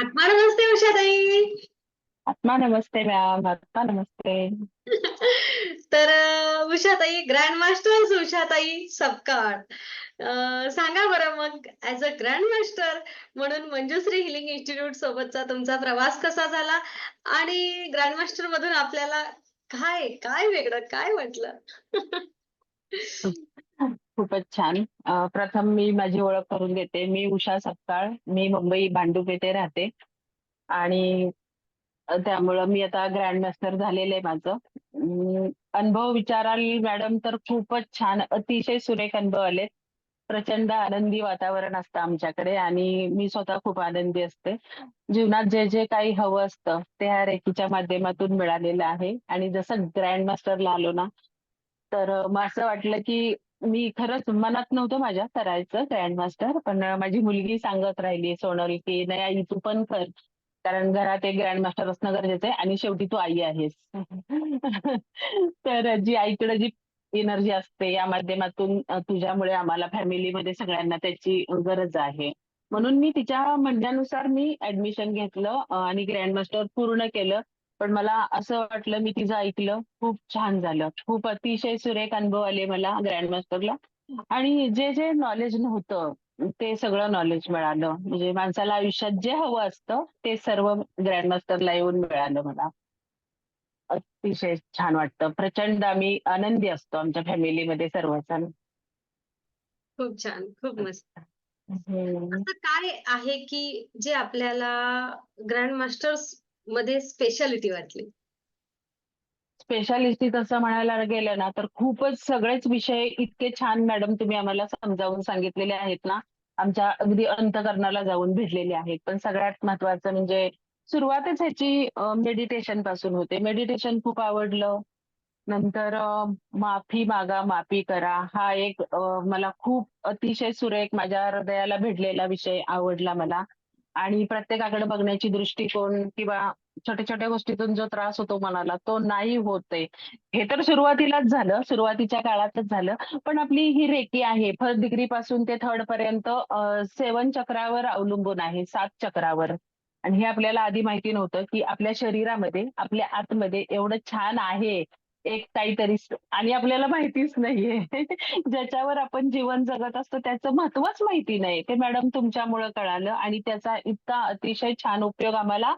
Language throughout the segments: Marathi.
आत्मा नमस्ते उषाताई. आत्मा नमस्ते मॅम आत्मा नमस्ते. तर उषाताई ग्रँड मास्टर्स उषाताई सपकाळ सांगा बरं मग ऍज अ ग्रँड मास्टर म्हणून मंजुश्री हिलिंग इन्स्टिट्यूट सोबतचा तुमचा प्रवास कसा झाला? आणि ग्रँड मास्टर मधून आपल्याला काय काय वेगळं काय वाटलं? खूपच छान. प्रथम मी माझी ओळख करून देते मी उषा सपकाळ. मी मुंबई भांडुप येथे राहते. आणि अ, त्यामुळं मी आता ग्रँड मास्टर झालेलं आहे माझं. अं, अनुभव विचाराल मॅडम तर खूपच छान. अतिशय सुरेख अनुभव आले प्रचंड आनंदी वातावरण असतं आमच्याकडे आणि मी स्वतः खूप आनंदी असते. जीवनात जे जे काही हवं असतं ते ह्या रेकीच्या माध्यमातून मिळालेलं आहे. आणि जसं ग्रँड मास्टरला आलो ना तर अ, मग असं वाटलं की मी खरंच मनात नव्हतं माझ्या करायचं ग्रँड मास्टर पण अ, माझी मुलगी सांगत राहिली सोनल की नाही आई तू पण कर कारण घरात एक ग्रँड मास्टर असणं गरजेचं आहे आणि शेवटी तू आई आहेस. तर जी आईकडे जी एनर्जी असते या माध्यमातून अ, तुझ्यामुळे आम्हाला फॅमिलीमध्ये सगळ्यांना त्याची गरज आहे. म्हणून मी तिच्या म्हणण्यानुसार मी ऍडमिशन घेतलं अ, आणि ग्रँड मास्टर पूर्ण केलं. पण मला असं वाटलं मी तिचं ऐकलं खूप छान झालं. खूप अतिशय सुरेख अनुभव आले मला ग्रँड मास्टरला आणि जे जे नॉलेज नव्हतं ते सगळं नॉलेज मिळालं. म्हणजे माणसाला आयुष्यात जे हवं असतं ते सर्व ग्रँड मास्टरला येऊन मिळालं मला. अतिशय छान वाटतं. प्रचंड आम्ही आनंदी असतो आमच्या फॅमिलीमध्ये सर्वजण. खूप छान. खूप मस्त. असं काय आहे की जे आपल्याला ग्रँड मास्टर्स मध्ये स्पेशालिटी वाटली. स्पेशालिस्टी तसं म्हणायला गेलं ना तर खूपच सगळेच विषय इतके छान मॅडम तुम्ही आम्हाला समजावून सांगितलेले आहेत ना. आमच्या अगदी अंतकरणाला जाऊन भिडलेले आहेत. पण सगळ्यात महत्वाचं म्हणजे सुरुवातच ह्याची मेडिटेशनपासून होते. मेडिटेशन खूप आवडलं. नंतर माफी मागा माफी करा. हा एक मला खूप अतिशय सुरेख माझ्या हृदयाला भिडलेला विषय आवडला मला. आणि प्रत्येकाकडे बघण्याची दृष्टिकोन किंवा छोट्या छोट्या गोष्टीतून जो त्रास होतो मनाला तो नाही होते हे तर सुरुवातीलाच झालं सुरुवातीच्या काळातच झालं. पण आपली ही रेकी आहे फर्स्ट डिग्री पासून ते थर्ड पर्यंत सेवन चक्रावर अवलंबून आहे सात चक्रावर. आणि हे आपल्याला आधी माहिती नव्हतं की आपल्या शरीरामध्ये आपल्या आतमध्ये एवढं छान आहे. एक काहीतरी आणि आपल्याला माहितीच नाहीये. ज्याच्यावर आपण जीवन जगत असतो त्याचं महत्वच माहिती नाही. ते मॅडम तुमच्यामुळे कळालं आणि त्याचा इतका अतिशय छान उपयोग आम्हाला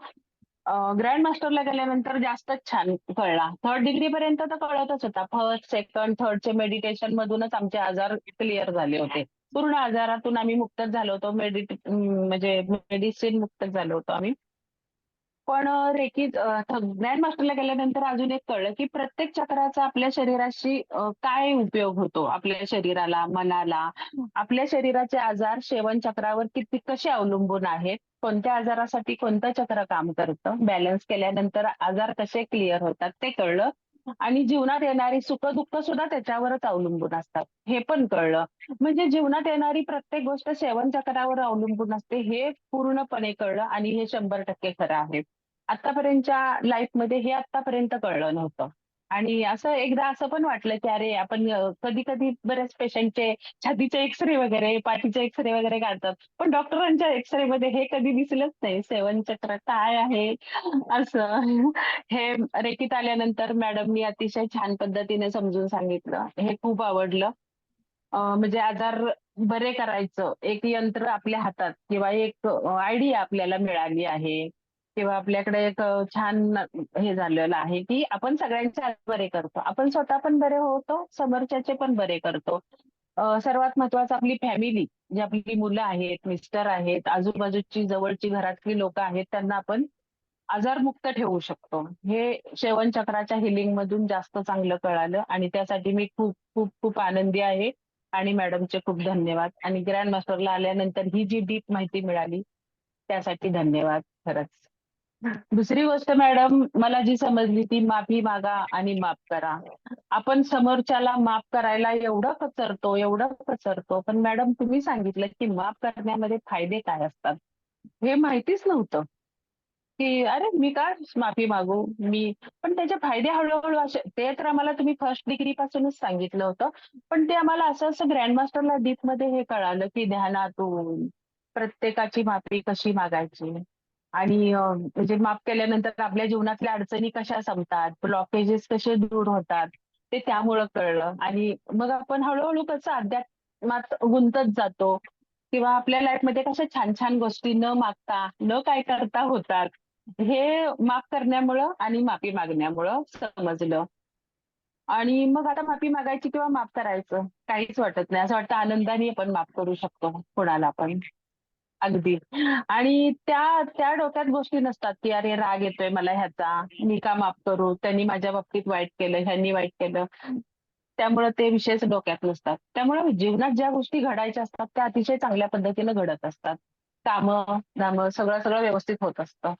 ग्रँड मास्टरला गेल्यानंतर जास्तच छान कळला. थर्ड डिग्री पर्यंत तर कळतच होता. फर्स्ट सेकंड थर्डचे मेडिटेशन मधूनच आमचे आजार क्लिअर झाले होते. पूर्ण आजारातून आम्ही मुक्तच झालो होतो. मेडिट म्हणजे मेडिसिन मुक्तच झालो होतो आम्ही. पण अ, रेकीत ग्रँड मास्टरला गेल्यानंतर अजून एक कळलं की प्रत्येक चक्राचा आपल्या शरीराशी अ, काय उपयोग होतो? आपल्या शरीराला मनाला? आपल्या शरीराचे आजार शेवण चक्रावर किती कसे अवलंबून आहेत? कोणत्या आजारासाठी कोणतं चक्र काम करतं? बॅलन्स केल्यानंतर आजार कसे क्लिअर होतात? ते कळलं. आणि जीवनात येणारी सुख दुःख सुद्धा त्याच्यावरच अवलंबून असतात. हे पण कळलं. म्हणजे जीवनात येणारी प्रत्येक गोष्ट सेवन चक्रावर अवलंबून असते हे पूर्णपणे कळलं आणि हे शंभर टक्के खरं आहे. आतापर्यंतच्या लाईफमध्ये हे आतापर्यंत कळलं नव्हतं. आणि असं एकदा असं पण वाटलं की अरे आपण कधी कधी बऱ्याच पेशंटचे छातीचे एक्सरे वगैरे पाठीचे एक्सरे वगैरे काढतात. पण डॉक्टरांच्या एक्सरे मध्ये हे कधी दिसलंच नाही. सेवन चक्र काय आहे? असं. हे रेकीत आल्यानंतर मॅडमनी अतिशय छान पद्धतीने समजून सांगितलं. हे खूप आवडलं. म्हणजे आजार बरे करायचं. एक यंत्र आपल्या हातात किंवा एक आयडिया आपल्याला मिळाली आहे. किंवा आपल्याकडे एक छान हे झालेलं आहे की आपण सगळ्यांचे बरे करतो. आपण स्वतः पण बरे होतो समोरच्याचे पण बरे करतो. सर्वात महत्वाचं आपली फॅमिली जी आपली मुलं आहेत मिस्टर आहेत आजूबाजूची जवळची घरातली लोक आहेत त्यांना आपण आजारमुक्त ठेवू शकतो. हे शेवन चक्राच्या हिलिंग मधून जास्त चांगलं कळालं आणि त्यासाठी मी खूप खूप खूप आनंदी आहे आणि मॅडमचे खूप धन्यवाद आणि ग्रँड मास्टरला आल्यानंतर ही जी डीप माहिती मिळाली त्यासाठी धन्यवाद खरंच. दुसरी गोष्ट मॅडम मला जी समजली ती माफी मागा आणि माफ करा. आपण समोरच्याला माफ करायला एवढं कचरतो एवढं कचरतो पण मॅडम तुम्ही सांगितलं की माफ करण्यामध्ये फायदे काय असतात? हे माहितीच नव्हतं. की अरे मी का माफी मागू? मी पण त्याचे फायदे हळूहळू असे ते तर आम्हाला तुम्ही फर्स्ट डिग्री पासूनच सांगितलं होतं पण ते आम्हाला असं असं ग्रँड मास्टरला हे कळालं की ध्यानातून प्रत्येकाची माफी कशी मागायची? आणि म्हणजे माफ केल्यानंतर आपल्या जीवनातल्या अडचणी कशा संपतात, ब्लॉकेजेस कसे दूर होतात, ते त्यामुळं कळलं. आणि मग आपण हळूहळू कसं अध्यात्मात गुंतत जातो किंवा आपल्या लाईफमध्ये कशा छान छान गोष्टी न मागता, न काय करता होतात. हे माफ करण्यामुळं आणि माफी मागण्यामुळं समजलं. आणि मग आता माफी मागायची किंवा माफ करायचं काहीच वाटत नाही. असं वाटतं आनंदाने आपण माफ करू शकतो कोणाला पण. अगदी. आणि त्या त्या डोक्यात गोष्टी नसतात, की अरे राग येतोय मला ह्याचा, मी का माफ करू? त्यांनी माझ्या बाबतीत वाईट केलं, ह्यांनी वाईट केलं. त्यामुळे ते विषयच डोक्यात नसतात. त्यामुळे जीवनात ज्या गोष्टी घडायच्या असतात त्या अतिशय चांगल्या पद्धतीने घडत असतात. कामं, धाम सगळं सगळं व्यवस्थित होत असतं.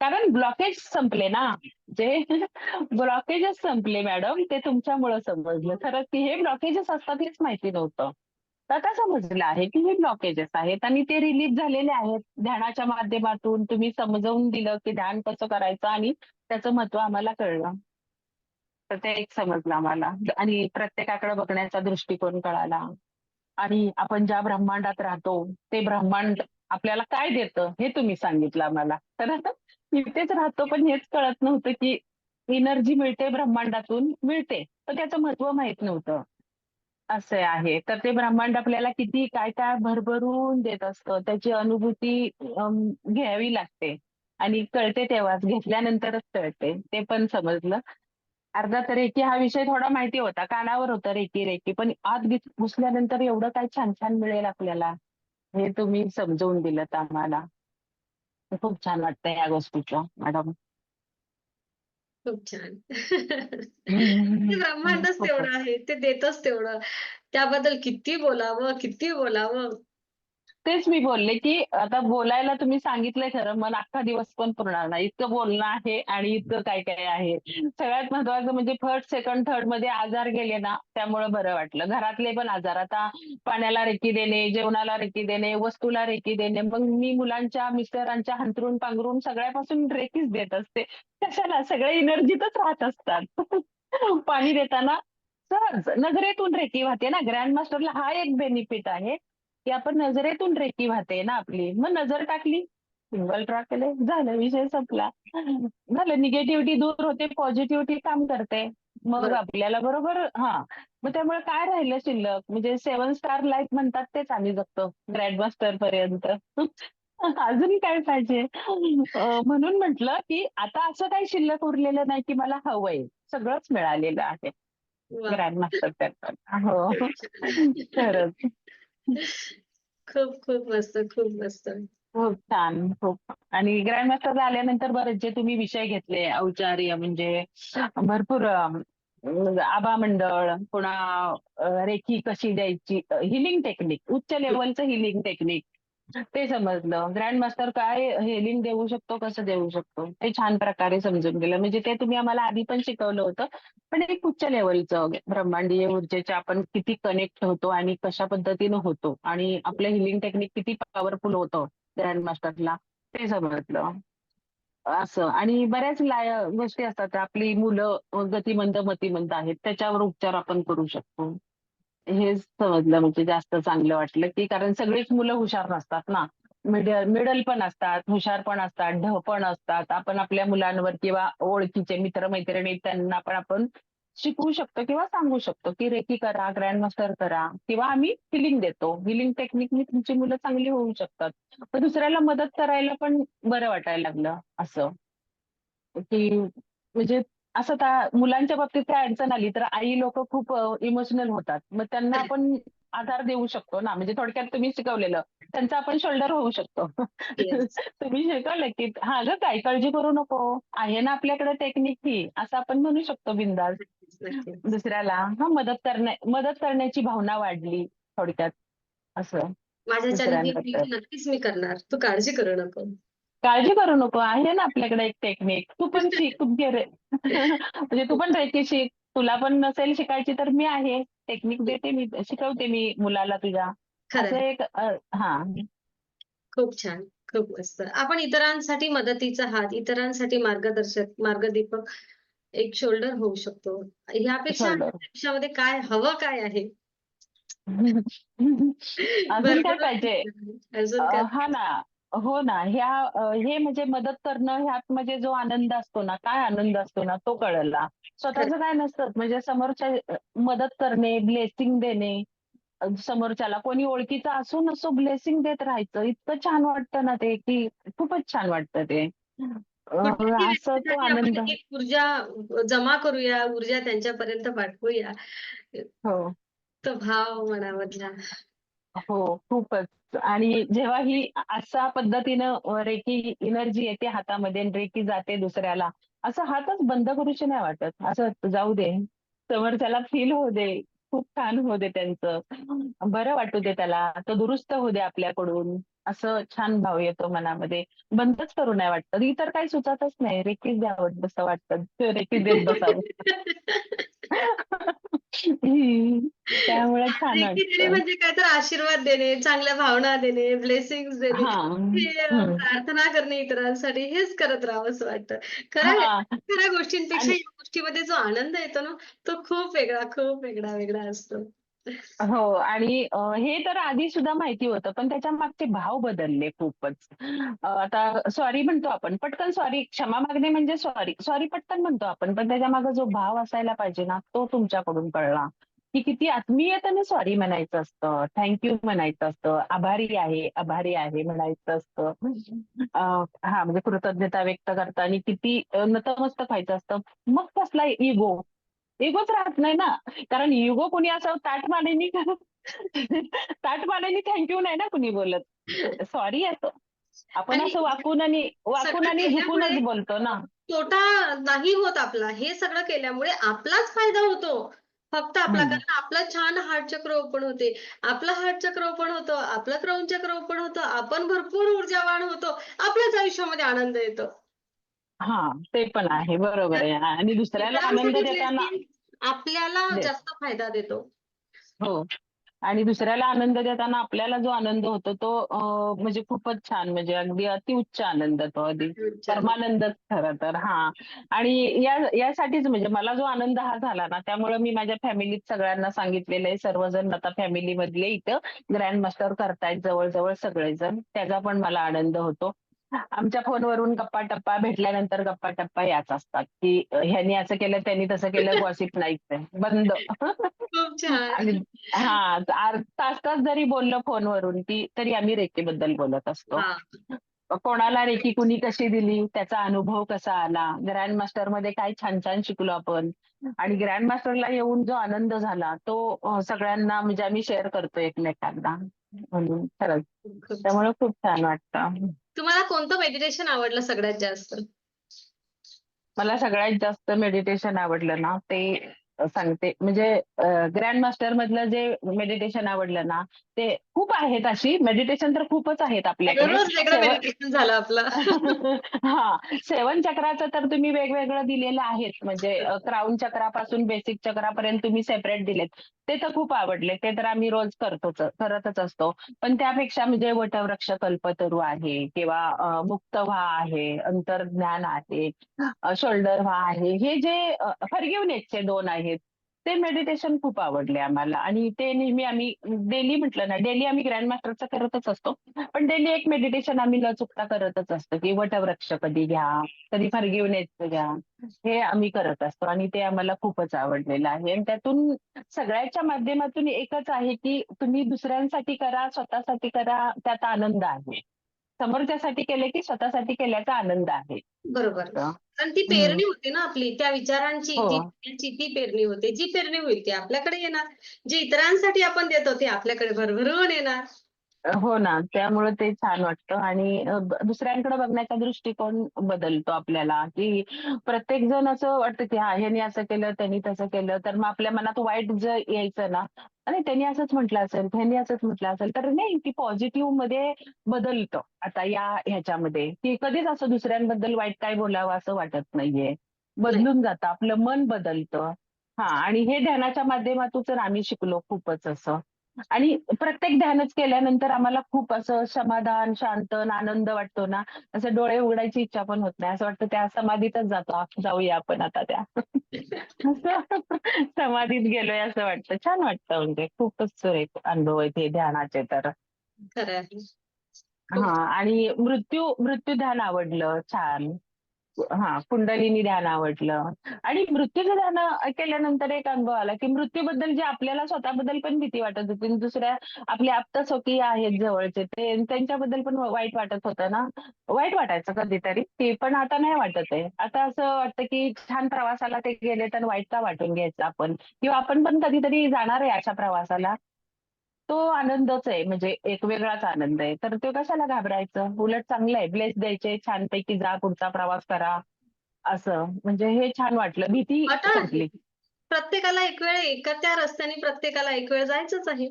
कारण ब्लॉकेज संपले ना. जे ब्लॉकेजेस संपले मॅडम ते तुमच्यामुळं समजलं. खरंच की हे ब्लॉकेजेस असतात हेच माहिती नव्हतं. आता समजलं आहे की हे ब्लॉकेजेस आहेत आणि ते रिलीज झालेले आहेत. ध्यानाच्या माध्यमातून तुम्ही समजावून दिलं की ध्यान कसं करायचं आणि त्याचं महत्त्व आम्हाला कळलं. तर ते एक समजलं आम्हाला आणि प्रत्येकाकडे बघण्याचा दृष्टिकोन कळाला. आणि आपण ज्या ब्रह्मांडात राहतो, ते ब्रह्मांड आपल्याला काय देतं हे तुम्ही सांगितलं आम्हाला. तर इथेच राहतो पण हेच कळत नव्हतं की एनर्जी मिळते ब्रह्मांडातून मिळते. तर त्याचं महत्त्व माहीत नव्हतं. असे आहे. तर ते ब्रह्मांड आपल्याला किती काय-काय भरभरून देत असतं. त्याची अनुभूती अं, घ्यावी लागते आणि कळते तेव्हाच, घेतल्यानंतरच कळते. ते पण समजलं. अर्धा तर रेकी हा विषय थोडा माहिती होता. कानावर होतं रेकी, रेकी. पण आत घुस घुसल्यानंतर एवढं काय छान-छान मिळेल आपल्याला, हे तुम्ही समजवून दिलत आम्हाला. खूप छान वाटतंय या गोष्टीचं मॅडम. खूप छान. ते. ब्रह्मांडच. तेवढं आहे. ते देतच तेवढं. त्याबद्दल किती बोलावं, किती बोलावं. तेच मी बोलले, की आता बोलायला तुम्ही सांगितलंय खरं, मला अख्खा दिवस पण पुरणार नाही. इतकं बोलणं आहे आणि इतकं काय-काय आहे. सगळ्यात महत्वाचं म्हणजे फर्स्ट, सेकंड, थर्डमध्ये आजार गेले ना, त्यामुळे बरं वाटलं. घरातले पण आजार आता पाण्याला रेकी देणे, जेवणाला रेकी देणे, वस्तूला रेकी देणे. मग मी मुलांच्या, मिस्टरांच्या हंतरून पांघरून सगळ्यापासून रेकीच देत असते. कशाला? सगळे एनर्जीतच राहत असतात. पाणी देताना सहज नजरेतून रेकी वाहते ना. ग्रँड मास्टरला हा एक बेनिफिट आहे, की आपण नजरेतून रेकी वाहते ना आपली. मग नजर टाकली, सिंगल ड्रॉ केले, झालं विषय संपला. झालं निगेटिव्हिटी दूर होते, पॉझिटिव्हिटी काम करते. मग. आपल्याला बरोबर हां. मग त्यामुळे काय राहिलं शिल्लक? म्हणजे 7 स्टार लाईफ म्हणतात तेच आम्ही जगतो ग्रँड मास्टरपर्यंत. अजून काय पाहिजे? म्हणून म्हटलं, की आता असं काही शिल्लक उरलेलं नाही, की मला हवंय. सगळंच मिळालेलं आहे. वाह! ग्रँड मास्टरकडनं. हो. खरंच. खूप खूप मस्त, खूप मस्त. खूप छान. खूप आणि ग्रँड मास्टरला आल्यानंतर बरेच जे तुम्ही विषय घेतले औचार्य म्हणजे भरपूर अ, आभा मंडळ, पुन्हा अ, कशी द्यायची, हिलिंग टेक्निक, उच्च लेव्हलचं हिलिंग टेक्निक ते समजलं. ग्रँड मास्टर काय हेलिंग देऊ शकतो, कसं देऊ शकतो, ते छान प्रकारे समजून गेलं. म्हणजे ते तुम्ही आम्हाला आधी पण शिकवलं होतं. पण एक उच्च लेव्हलचं ब्रह्मांडीय ऊर्जेच्या आपण किती कनेक्ट होतो आणि कशा पद्धतीनं होतो आणि आपलं हिलिंग टेक्निक किती पॉवरफुल होतं ग्रँड मास्टरला ते समजलं. असं आणि बऱ्याच लाय गोष्टी असतात. आपली मुलं गतिमंद, मतिमंद आहेत. त्याच्यावर उपचार आपण करू शकतो. हेच समजलं म्हणजे जास्त चांगलं वाटलं, की कारण सगळीच मुलं हुशार नसतात ना. मिडल मिडल पण असतात, हुशार पण असतात, ढ पण असतात. आपण आपल्या मुलांवर किंवा ओळखीचे मित्र-मैत्रिणी त्यांना पण आपण शिकवू शकतो किंवा सांगू शकतो, की रेकी करा, ग्रँड मास्टर करा किंवा आम्ही हिलिंग देतो. हिलिंग टेक्निकनी तुमची मुलं चांगली होऊ शकतात. तर दुसऱ्याला मदत करायला पण बरं वाटायला लागलं असं. की म्हणजे असं त्या मुलांच्या बाबतीत काय अडचण आली तर आई लोकं खूप इमोशनल होतात. मग त्यांना आपण आधार देऊ शकतो ना. म्हणजे थोडक्यात तुम्ही शिकवलेलं त्यांचा आपण शोल्डर होऊ शकतो. येस. तुम्ही शिकवलं की "हां गं, काही काळजी करू नको. आहे ना आपल्याकडे टेक्निक ही." असं आपण म्हणू शकतो बिनधास्त. नक्कीच, नक्कीच. दुसऱ्याला हां, मदत करण्या मदत करण्याची भावना वाढली थोडक्यात असं माझ्याच्याने दुसऱ्यांबद्दल. ती नक्कीच मी करणार. तू काळजी करू नको. काळजी करू नको. आहे ना आपल्याकडे एक टेक्निक. तू पण शिक. तू घे रे. म्हणजे तू पण रेकी शिक. तुला पण नसेल शिकायची तर मी आहे. टेक्निक देते मी, शिकवते मी मुलाला तुझ्या. खरं असं आहे. एक अ, हां. खूप छान, खूप मस्त. आपण इतरांसाठी मदतीचा हात, इतरांसाठी मार्गदर्शक, मार्गदीपक, एक शोल्डर होऊ शकतो. ह्यापेक्षा शोल्डर. आयुष्यामध्ये काय हवं काय आहे? अजून काय पाहिजे? अजून अ, काय हां पाहिजे? ना. हो ना. ह्या अ, हे म्हणजे मदत करणं ह्यात म्हणजे जो आनंद असतो ना, काय आनंद असतो ना, तो कळला. खरं. स्वतःचं काय नसतं म्हणजे समोरच्या अ, मदत करणे, ब्लेसिंग देणे अ, समोरच्याला कोणी ओळखीचं असो नसो ब्लेसिंग देत राहायचं. इतकं छान वाटतं ना ते, की खूपच छान वाटतं ते. अ, कुठल्याही असं तो व्यक्तीसाठी आनंद एक ऊर्जा अ, जमा करूया, ऊर्जा त्यांच्यापर्यंत पाठवूया. हो. तो भाव मनामधला. हो, खूपच. आणि जेव्हा ही अशा पद्धतीनं अ, रेकी एनर्जी येते हातामध्ये आणि रेकी जाते दुसऱ्याला, असं हातच बंद करूशी नाही वाटत. असं जाऊ दे, समोरच्याला फील होऊ दे, खूप छान होऊ दे त्यांचं. बरं वाटू दे त्याला, तो दुरुस्त होऊ दे आपल्याकडून. असं छान भाव येतो मनामध्ये. बंदच करू नाही वाटत. इतर काही सुचतच नाही. रेकीच द्यावं असं वाटतं. रेकी देत बसावं. हं. त्यामुळे छान देणे वाटतं. म्हणजे काय तर आशीर्वाद देणे, चांगल्या भावना देणे, ब्लेसिंग्स देणे. हां. हे अ, हं. प्रार्थना करणे इतरांसाठी हेच करत राहावंसं वाटतं. खरं हां. खऱ्या गोष्टींपेक्षा आणि या गोष्टीमध्ये जो आनंद येतो ना, तो खूप वेगळा, खूप वेगळा, वेगळा असतो. हो आणि अ, हे तर आधी सुद्धा माहिती होतं, पण त्याच्या मागचे भाव बदलले खूपच. अ, आता सॉरी म्हणतो आपण, पटकन सॉरी क्षमा मागणे म्हणजे सॉरी. सॉरी पटकन म्हणतो आपण, पण त्याच्यामागे जो भाव असायला पाहिजे ना, तो तुमच्याकडून कळला, की किती आत्मीयतेने सॉरी म्हणायचं असतं, थँक यू म्हणायचं असतं, आभारी आहे, आभारी आहे म्हणायचं असतं. अ, हां, म्हणजे कृतज्ञता व्यक्त करताना किती अ, नतमस्तक व्हायचं असतं. मग कसला इगो. इगोच राहत नाही ना. कारण इगो कोणी असं ताठमानेने ताठमानेने थँक यू नाही ना कुणी बोलत. सॉरी येतं. आपण असं वाकून आणि वाकून आणि झुकूनच बोलतो ना. तोटा नाही होत आपला. हे सगळं केल्यामुळे आपलाच फायदा होतो. फक्त आपला. कारण आपलं छान हार्ट चक्र ओपन होते. आपलं हार्ट चक्र ओपन होतं, आपलं क्रौन चक्र ओपन होतं, आपण भरपूर ऊर्जावान होतो. आपल्याच आयुष्यामध्ये आनंद येतो. हां, ते पण आहे. बरोबर तर आहे. आणि दुसऱ्याला आनंद देताना आपल्याला दे जास्त फायदा देतो. हो. आणि दुसऱ्याला आनंद देताना आपल्याला जो आनंद होतो तो अ, म्हणजे खूपच छान म्हणजे अगदी अतिउच्च आनंद तो अगदी विचार. परमानंदच खरं तर. हां. आणि या यासाठीच म्हणजे मला जो आनंद हा झाला ना, त्यामुळे मी माझ्या फॅमिलीत सगळ्यांना सांगितलेलं आहे. सर्वजण आता फॅमिलीमधले इथं ग्रँड मास्टर करतायत जवळ-जवळ सगळेजण. त्याचा पण मला आनंद होतो. आमच्या फोनवरून गप्पा-टप्पा भेटल्यानंतर गप्पा-टप्पा याच असतात, की ह्यानी असं केलं, त्यांनी तसं केलं, गॉसिप नाहीच आहे. बंद. खूप छान. आणि हां, तास-तास जरी बोललं फोनवरून, की तरी आम्ही रेकीबद्दल बोलत असतो. हां. कोणाला रेकी कुणी कशी दिली, त्याचा अनुभव कसा आला, ग्रँड मास्टरमध्ये काय छान-छान शिकलो आपण आणि ग्रँड मास्टरला येऊन जो आनंद झाला, तो अ, सगळ्यांना म्हणजे आम्ही शेअर करतो एकमेकांना. म्हणून खरंच. खूप छान. त्यामुळे खूप छान वाटतं. तुम्हाला कोणतं मेडिटेशन आवडलं सगळ्यात जास्त? मला सगळ्यात जास्त मेडिटेशन आवडलं ना, ते अ, सांगते म्हणजे अ, ग्रँड मास्टर मधलं जे मेडिटेशन आवडलं ना, ते खूप आहेत अशी मेडिटेशन तर खूपच आहेत आपल्याकडे. दररोज वेगळं सेवन मेडिटेशन झालं आपलं. हां, सेवन चक्राचं तर तुम्ही वेगवेगळं दिलेलं आहेच. म्हणजे अ, क्राउन चक्रापासून बेसिक चक्रापर्यंत तुम्ही सेपरेट दिलेत. ते तर खूप आवडले. ते तर आम्ही रोज करतोच करतच असतो. पण त्यापेक्षा म्हणजे वटवृक्ष कल्पतरू आहे किंवा अ, मुक्त व्हा आहे, अंतर्ज्ञान आहे, शोल्डर व्हा आहे. हे जे अ, दोन 2 आहेत. ते मेडिटेशन खूप आवडले आम्हाला आणि ते नेहमी आम्ही डेली म्हटलं ना, डेली आम्ही ग्रँड मास्टरचं करतच असतो. पण डेली एक मेडिटेशन आम्ही न चुकता करतच असतो, की वटवृक्ष कधी घ्या, कधी फॉरगिव्हनेसचं घ्या. हे आम्ही करत असतो आणि ते आम्हाला खूपच आवडलेलं आहे आणि त्यातून सगळ्याच्या माध्यमातून एकच आहे, की तुम्ही दुसऱ्यांसाठी करा, स्वतःसाठी करा, त्यात आनंद आहे. समोरच्यासाठी केले, की स्वतःसाठी केल्याचा आनंद आहे. बरोबर. कारण ती. पेरणी होती ना आपली त्या विचारांची, हो. ती पेरणी होते. जी पेरणी होईल ती आपल्याकडे येणार. जे इतरांसाठी आपण देतो ते आपल्याकडे भरभरून येणार. हो ना. त्यामुळे ते छान वाटतं आणि अ, ब दुसऱ्यांकडे बघण्याचा दृष्टिकोन बदलतो आपल्याला, की प्रत्येक जण असं वाटतं, की हां, ह्याने असं केलं, त्यांनी तसं केलं. तर मग आपल्या मनात वाईट जर यायचं ना, अरे त्यांनी असंच म्हटलं असेल, ह्यानी असंच म्हटलं असेल. तर नाही, ती पॉझिटिव्हमध्ये बदलतं आता या ह्याच्यामध्ये, की कधीच असं दुसऱ्यांबद्दल वाईट काय बोलावं असं वाटत नाहीये. नाही. बदलून जातं, आपलं मन बदलतं. हां आणि हे ध्यानाच्या माध्यमातून तर आम्ही शिकलो खूपच असं. आणि प्रत्येक ध्यानच केल्यानंतर आम्हाला खूप असं समाधान, शांत अन् आनंद वाटतो ना, असं डोळे उघडायची इच्छा पण होत नाही. असं वाटतं त्या समाधीतच जातो जाऊया आपण आता त्या. असं समाधीत गेलोय असं वाटतं. छान वाटतं म्हणजे खूपच सुरेख अनुभव आहेत हे ध्यानाचे तर. खरं आहे. खूप हा आणि मृत्यू मृत्यू ध्यान आवडलं छान हा कुंडलिनी ध्यान आवडलं. आणि मृत्यूचं ध्यान केल्यानंतर एक अनुभव आला की मृत्यूबद्दल जे आपल्याला स्वतःबद्दल पण भीती वाटत होती. आणि दुसऱ्या आपले आप्तस्वकीय आहेत जवळचे ते त्यांच्याबद्दल पण वाईट वाटत होतं ना. वाईट वाटायचं कधीतरी ते पण आता नाही वाटत आहे. आता असं वाटतं की छान प्रवासाला ते गेले तर वाईट का वाटून घ्यायचं आपण. किंवा आपण पण कधीतरी जाणार आहे अशा प्रवासाला. तो आनंदच आहे म्हणजे एक वेगळाच आनंद आहे. तर तो कशाला घाबरायचं? उलट चांगलं आहे. ब्लेस द्यायचे छानपैकी जा पुढचा प्रवास करा. असं. म्हणजे हे छान वाटलं. भीती आता संपली प्रत्येकाला एक वेळ एका त्या रस्त्याने प्रत्येकाला एक वेळ जायचंच आहे.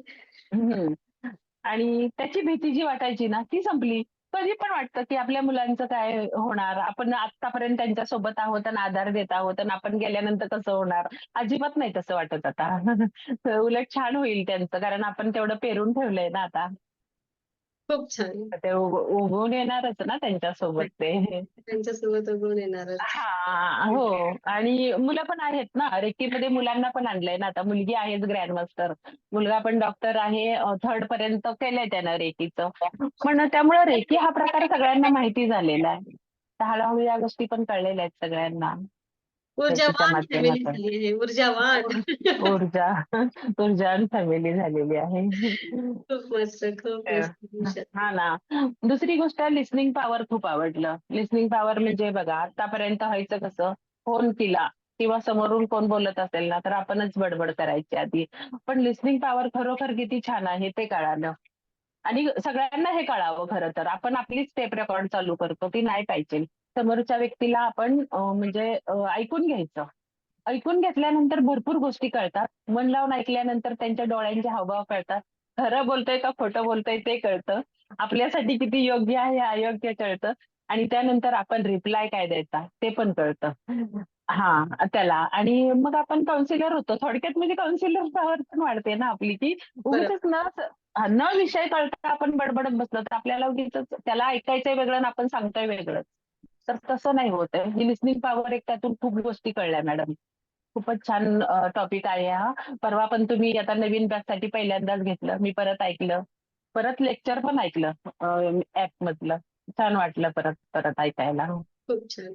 आणि त्याची भीती जी वाटायची ना ती संपली. कधी पण वाटतं की आपल्या मुलांचं काय होणार? आपण आतापर्यंत त्यांच्यासोबत आहोत आणि आधार देत आहोत आणि आपण गेल्यानंतर कसं होणार? अजिबात नाही तसं वाटत आता. उलट छान होईल त्यांचं कारण आपण तेवढं पेरून ठेवलंय ना आता. खूप छान. ते उग- उगवून येणारच ना त्यांच्यासोबत ते. त्यांच्यासोबत उभून येणारच. हा हो. आणि मुलं पण आहेत ना रेकीमध्ये मुलांना पण आणलंय ना. आता मुलगी आहेच ग्रँडमास्टर. मुलगा पण डॉक्टर आहे. थर्ड पर्यंत केलंय त्यानं रेकीचं पण त्यामुळे रेकी हा प्रकार सगळ्यांना माहिती झालेला आहे. तर हळूहळू या गोष्टी पण कळलेल्या आहेत सगळ्यांना. ऊर्जावान फॅमिली माध्यमातून झाली आहे ऊर्जावान. ऊर्जा ऊर्जावान फॅमिली झालेली आहे. खूप मस्त खूप मस्त हा ना. दुसरी गोष्ट लिसनिंग पॉवर खूप आवडलं. लिसनिंग पॉवर म्हणजे बघा आतापर्यंत व्हायचं कसं फोन केला किंवा समोरून कोण बोलत असेल ना तर आपणच बडबड करायची आधी. पण लिसनिंग पॉवर खरोखर किती छान आहे ते कळालं. आणि सगळ्यांना हे कळावं खरं तर. आपण आपलीच टेप रेकॉर्ड चालू करतो ती नाही पाहिजे. समोरच्या व्यक्तीला आपण म्हणजे ऐकून घ्यायचं. ऐकून घेतल्यानंतर भरपूर गोष्टी कळतात. मन लावून ऐकल्यानंतर त्यांच्या डोळ्यांचे हावभाव कळतात. खरं बोलतोय का खोटं बोलतोय ते कळतं. आपल्यासाठी किती योग्य आहे अयोग्य कळतं. आणि त्यानंतर आपण रिप्लाय काय द्यायचा ते पण कळतं. हा त्याला. आणि मग आपण काउन्सिलर होतो. थोडक्यात म्हणजे काउन्सिलर पॉवर पण वाढते ना आपली की उगीच न न विषय कळता आपण बडबडत बसलो तर आपल्याला उगीच त्याला ऐकायचंय वेगळं आणि आपण सांगतोय वेगळं तर तसं नाही होत आहे. ही लिस्निंग पॉवर एक त्यातून खूप गोष्टी कळल्या मॅडम खूपच छान टॉपिक आहे हा. परवा पण तुम्ही आता नवीन बॅचसाठी पहिल्यांदाच घेतलं. मी परत ऐकलं. परत लेक्चर पण ऐकलं ऍप मधलं. छान वाटलं परत परत ऐकायला. हो, खूप छान.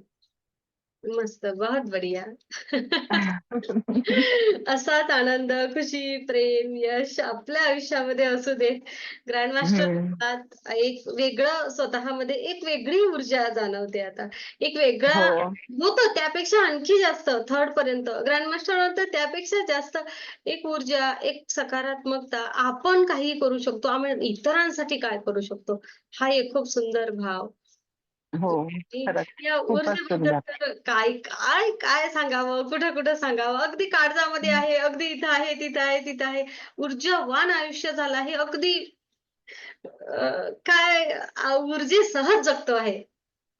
मस्त बहुत बढिया. असाच आनंद खुशी प्रेम यश आपल्या आयुष्यामध्ये असू दे ग्रँडमास्टर हम्म. होतात एक वेगळं स्वतःमध्ये एक वेगळी ऊर्जा जाणवते आता. एक वेगळा हो. होतं त्यापेक्षा आणखी जास्त थर्ड पर्यंत. ग्रँडमास्टर नंतर त्यापेक्षा जास्त एक ऊर्जा एक सकारात्मकता आपण काही करू शकतो. आम्ही इतरांसाठी काय करू शकतो? हा एक खूप सुंदर भाव. हो आणि खरंच. या खूपच ऊर्जेबद्दल सुंदर तर काय काय काय सांगावं? कुठं कुठं सांगावं? अगदी काळजामध्ये आहे अगदी इथं आहे तिथं आहे तिथं आहे. ऊर्जावान आयुष्य झालं आहे अगदी अं, काय अं, ऊर्जेसह जगतो आहे.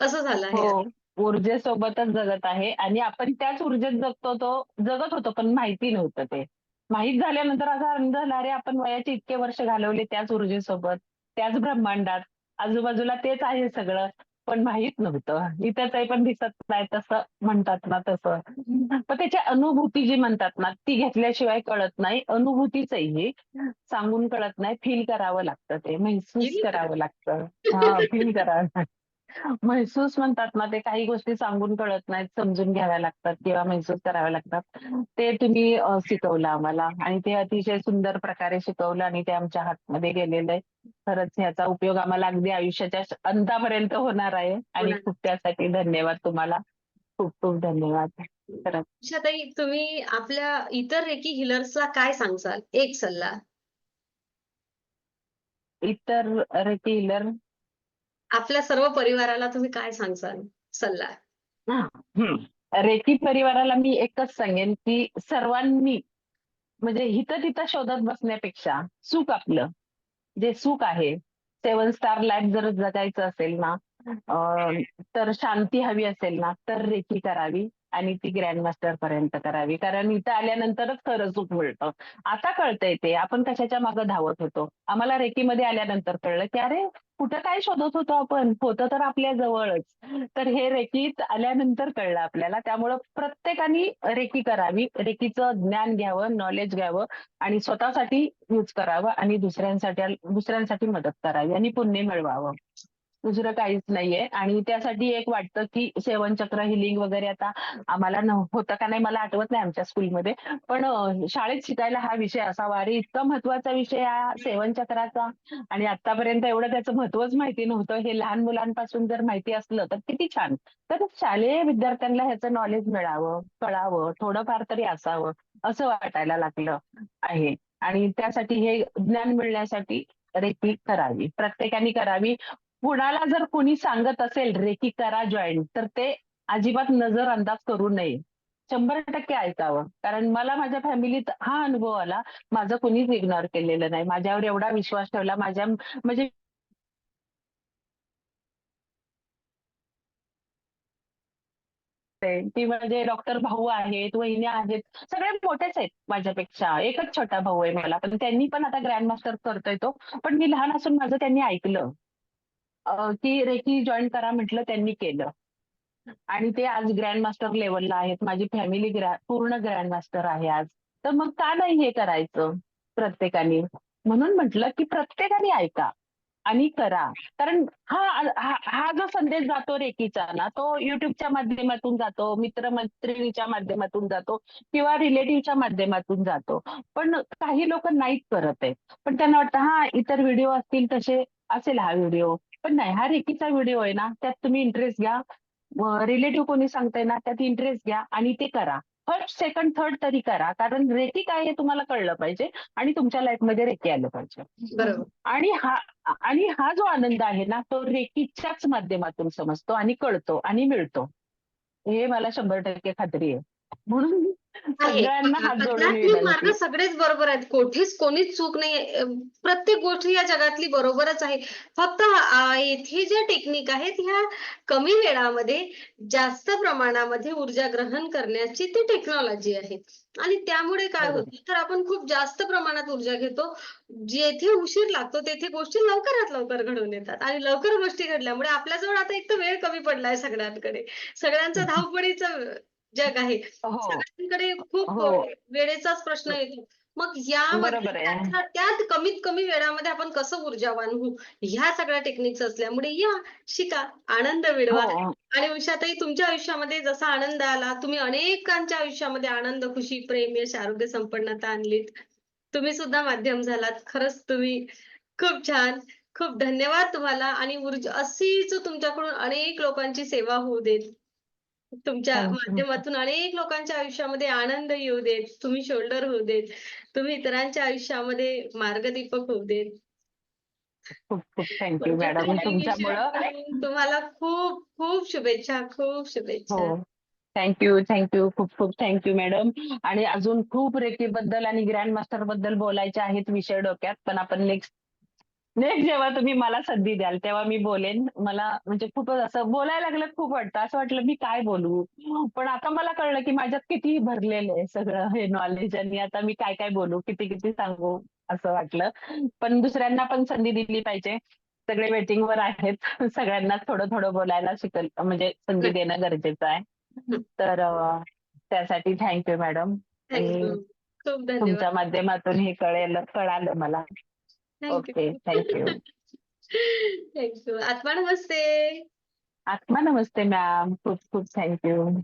असं झालं आहे. हो ऊर्जेसोबतच जगत आहे आणि आपण त्याच ऊर्जेत जगतो तो जगत होतो पण माहिती नव्हतं ते. माहीत झाल्यानंतर असा आनंद झाला अरे आपण वयाचे इतके वर्ष घालवले त्याच ऊर्जेसोबत त्याच ब्रह्मांडात. आजूबाजूला तेच आहे सगळं. पण माहीत नव्हतं. आहे पण दिसत नाही तसं म्हणतात ना तसं. पण त्याची अनुभूती जी म्हणतात ना ती घेतल्याशिवाय कळत नाही. अनुभूतीच आहे ही सांगून कळत नाही. फील करावं लागतं ते. महसूस करावं लागतं. हा फील करावं लागतं. महसूस म्हणतात ना ते काही गोष्टी सांगून कळत नाहीत समजून घ्याव्या लागतात किंवा महसूस कराव्या लागतात. ते तुम्ही अ, शिकवलं आम्हाला आणि ते अतिशय सुंदर प्रकारे शिकवलं आणि ते आमच्या हातमध्ये गेलेलं आहे. खरंच ह्याचा उपयोग आम्हाला अगदी आयुष्याच्या श- अंतापर्यंत होणार आहे आणि होणार. खूप त्यासाठी धन्यवाद तुम्हाला. खूप खूप धन्यवाद. खरंच. तुम्ही आपल्या इतर रेकी हिलर्सला काय सांगसाल? एक सल्ला. इतर रेटिलर आपल्या सर्व परिवाराला तुम्ही काय सांगसाल? सल्ला. रेकी परिवाराला मी एकच सांगेन की सर्वांनी म्हणजे हिथं तिथं शोधत बसण्यापेक्षा सुख आपलं. जे सुख आहे सेवन स्टार लाईफ जर जगायचं असेल ना तर शांती हवी असेल ना तर रेकी करावी. आणि ती ग्रँड मास्टर पर्यंत करावी. कारण इथं आल्यानंतरच खरं सुख मिळतं. आता कळतंय ते. आपण कशाच्या मागे धावत होतो? आम्हाला रेकीमध्ये आल्यानंतर कळलं की अरे कुठं काय शोधत होतो आपण? होतं तर आपल्या जवळच. तर हे रेकीत आल्यानंतर कळलं आपल्याला. त्यामुळं प्रत्येकाने रेकी करावी. रेकीचं ज्ञान घ्यावं नॉलेज घ्यावं आणि स्वतःसाठी यूज करावं आणि दुसऱ्यांसाठी दुसऱ्यांसाठी मदत करावी आणि पुण्य मिळवावं. दुसरं काहीच नाहीये. आणि त्यासाठी एक वाटतं की सेवनचक्र हिलिंग वगैरे आता आम्हाला न- होतं का नाही मला आठवत नाही आमच्या स्कूलमध्ये. पण शाळेत शिकायला हा विषय असावा. अरे इतका महत्त्वाचा विषय हा सेवनचक्राचा आणि आतापर्यंत एवढं त्याचं महत्वच माहिती नव्हतं. हे लहान मुलांपासून जर माहिती असलं तर किती छान. तर शालेय विद्यार्थ्यांना ह्याचं नॉलेज मिळावं कळावं थोडंफार तरी असावं असं वाटायला लागलं आहे. आणि त्यासाठी हे ज्ञान मिळण्यासाठी रेकी करावी. प्रत्येकाने करावी. कुणाला जर कोणी सांगत असेल रेकी करा जॉईन तर ते अजिबात नजर अंदाज करू नये. शंभर टक्के ऐकावं. कारण मला माझ्या फॅमिलीत हा अनुभव आला. माझं कोणीच इग्नोर केलेलं नाही. माझ्यावर एवढा विश्वास ठेवला. माझ्या म्हणजे ती म्हणजे डॉक्टर भाऊ आहेत वहिन्या आहेत. सगळे मोठेच आहेत माझ्यापेक्षा. एकच छोटा भाऊ आहे मला. पण त्यांनी पण आता ग्रँड मास्टर करतोय तो. पण मी लहान असून माझं त्यांनी ऐकलं. की रेकी जॉईन करा म्हटलं त्यांनी केलं. आणि ते आज ग्रँड मास्टर लेवलला आहेत. माझी फॅमिली पूर्ण ग्रँड मास्टर आहे आज. तर मग का नाही हे करायचं प्रत्येकाने? म्हणून म्हटलं की प्रत्येकाने ऐका आणि करा. कारण हा हा- हा जो संदेश जातो रेकीचा ना तो युट्यूबच्या माध्यमातून जातो मित्रमैत्रिणीच्या माध्यमातून जातो किंवा रिलेटिव्हच्या माध्यमातून जातो. पण काही लोक नाहीच करत आहेत. पण त्यांना वाटतं हा इतर व्हिडिओ असतील तसे असेल हा व्हिडिओ. पण नाही हा रेकीचा व्हिडिओ आहे ना त्यात तुम्ही इंटरेस्ट घ्या. रिलेटिव्ह कोणी सांगताय ना त्यात इंटरेस्ट घ्या आणि ते करा. फर्स्ट सेकंड थर्ड तरी करा कारण रेकी काय हे तुम्हाला कळलं पाहिजे आणि तुमच्या लाईफमध्ये रेकी आलं पाहिजे. बरोबर. आणि हा आणि हा जो आनंद आहे ना तो रेकीच्याच माध्यमातून समजतो आणि कळतो आणि मिळतो. हे मला शंभर टक्के खात्री आहे. म्हणून आहे. सगळ्यांना हात जोडून आध्यात्मिक मार्ग सगळेच बरोबर आहेत. कोठेच कोणीच चूक नाही अं, प्रत्येक गोष्ट या जगातली बरोबरच आहे. फक्त येथे ज्या टेक्निक आहेत ह्या कमी वेळामध्ये जास्त प्रमाणामध्ये ऊर्जा ग्रहण करण्याची ती टेक्नॉलॉजी आहे आणि त्यामुळे काय बरोबर. होतं? तर आपण खूप जास्त प्रमाणात ऊर्जा घेतो. जेथे उशीर लागतो तेथे गोष्टी लवकरात लवकर घडून येतात. आणि लवकर गोष्टी घडल्यामुळे आपल्याजवळ आता एक तर वेळ कमी पडलाय सगळ्यांकडे. सगळ्यांचं धावपळीचं जग आहे. हो. सगळ्यांकडे खूप हो. वेळेचाच प्रश्न येतो मग या त्यात कमीत कमी वेळामध्ये आपण कसं ऊर्जावान होऊ? ह्या सगळ्या टेक्निक्स असल्यामुळे या शिका. आनंद मिळवा. हो. आणि उषाताई तुमच्या आयुष्यामध्ये जसा आनंद आला तुम्ही अनेकांच्या आयुष्यामध्ये आनंद खुशी प्रेम यश आरोग्य संपन्नता आणलीत. तुम्ही सुद्धा माध्यम झालात. खरंच तुम्ही खूप छान. खूप धन्यवाद तुम्हाला. आणि ऊर्जा अशीच तुमच्याकडून अनेक लोकांची सेवा होऊ देत. तुमच्या. माध्यमातून अनेक लोकांच्या आयुष्यामध्ये आनंद येऊ देत तुम्ही शोल्डर होऊ देत तुम्ही इतरांच्या आयुष्यामध्ये मार्गदीपक होऊ देत. खूप खूप थँक्यू मॅडम तुमच्या तुमच्यामुळं तुम्हाला खूप खूप शुभेच्छा खूप शुभेच्छा. हो. थँक्यू थँक्यू खूप खूप थँक्यू मॅडम आणि अजून खूप रेकी बद्दल आणि ग्रँड मास्टरबद्दल बोलायचे आहेत विषय डोक्यात पण आपण नेक्स्ट नेक्स्ट जेव्हा तुम्ही मला संधी द्याल तेव्हा मी बोलेन. मला म्हणजे खूपच असं बोलायला लागलं खूप वाटतं. असं वाटलं मी काय बोलू? पण आता मला कळलं की माझ्यात किती भरलेलं आहे सगळं हे नॉलेज आणि आता मी काय काय बोलू किती किती सांगू असं वाटलं. पण दुसऱ्यांना पण संधी दिली पाहिजे. सगळे वेटिंगवर आहेत. सगळ्यांना थोडं थोडं बोलायला शिकल म्हणजे संधी देणं गरजेचं आहे. तर अं, त्यासाठी मॅडम आणि खूप धन्यवाद. तुमच्या माध्यमातून हे कळेल कळालं मला. थँक्यू ओके थँक्यू थँक्यू आत्मा नमस्ते आत्मा नमस्ते मॅम खूप खूप थँक्यू